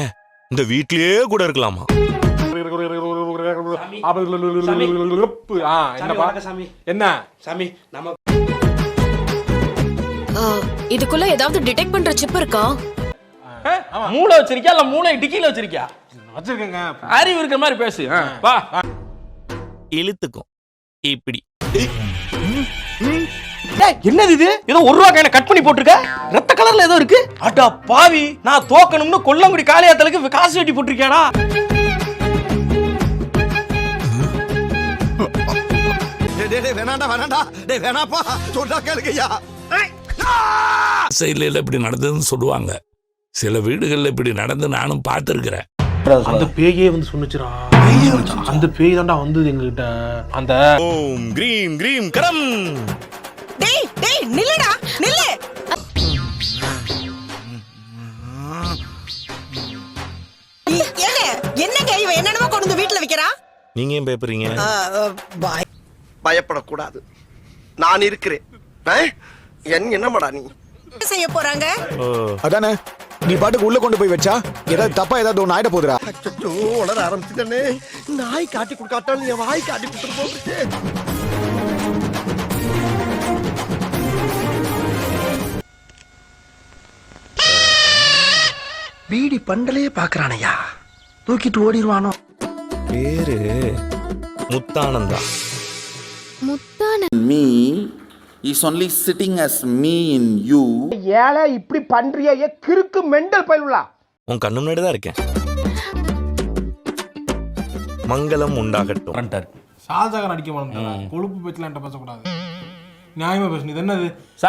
ஏன் இந்த வீட்லயே கூட இருக்கலாமா? ஆ, என்னப்பா? சாமி என்ன? சாமி நம்ம ஆ, இதுக்குள்ள ஏதாவது டிடெக்ட் பண்ற சிப் இருக்கா? மூளை வச்சிருக்கியா? இல்ல மூளை டிக்கில வச்சிருக்கியா? வச்சிருக்கேங்க. அறிவு இருக்கிற மாதிரி பேசு. வா. இழுத்துக்கும். இப்படி. என்னது இது? ஏதோ ஒரு ரூபா கையில கட் பண்ணி போட்டிருக்க? ரத்த கலர்ல ஏதோ இருக்கு. அடா பாவி நான் தோக்கணும்னு கொல்லங்குடி காளியாத்தலுக்கு காசு வெட்டி போட்டிருக்கியாடா? வேணாண்டா வேணாண்டா. டேய் வேணாப்பா. சொன்னா கேளுங்கய்யா. சைட்ல இப்படி நடந்ததுன்னு சொல்லுவாங்க. சில வீடுகள்ல இப்படி நடந்து நானும் பார்த்துருக்கிறேன். அந்த பேயே வந்து சொன்னுச்சுடா. அந்த பேய் தான்டா வந்தது எங்ககிட்ட. அந்த ஓம் கிரீம் கிரீம் கரம். டேய் நில்லுடா நில்லு. ஏங்க என்னங்க இவன் என்னென்னமோ கொண்டு வந்து வீட்டுல வைக்கிறான் நீங்க ஏன் பயப்படுறீங்க? ஆ, ஆ, பாய். பயப்படக்கூடாது. நான் இருக்கிறேன். ஆ? என் என்னமாடா நீ? என்ன செய்ய போறாங்க? ஓ. அதானே? நீ பாட்டுக்கு உள்ள கொண்டு போய் வச்சா ஏதாவது தப்பா ஏதாவது ஒண்ணு ஆயிட போதுடா அச்சோ உளர ஆரம்பிச்சுட்டே நாய் காட்டி கொடுக்காட்டாலும் என் வாய் காட்டி கொடுத்துட்டு போகுது பீடி பண்டலையே பாக்குறானையா? தூக்கிட்டு ஓடிடுவானோ பேரு முத்தானந்தா. me is only sitting as me in you. ஏழை இப்படி பண்றிய ஏ கிறுக்கு மெண்டல் பயிலுலா உன் கண்ணு முன்னாடி தான் இருக்கேன். மங்களம் உண்டாகட்டும். ஷாஜகான் அடிக்க மாட்டேன் கொழுப்பு பேச்சலாம் பேசக்கூடாது. நியாயமா பேசணும் இது என்னது?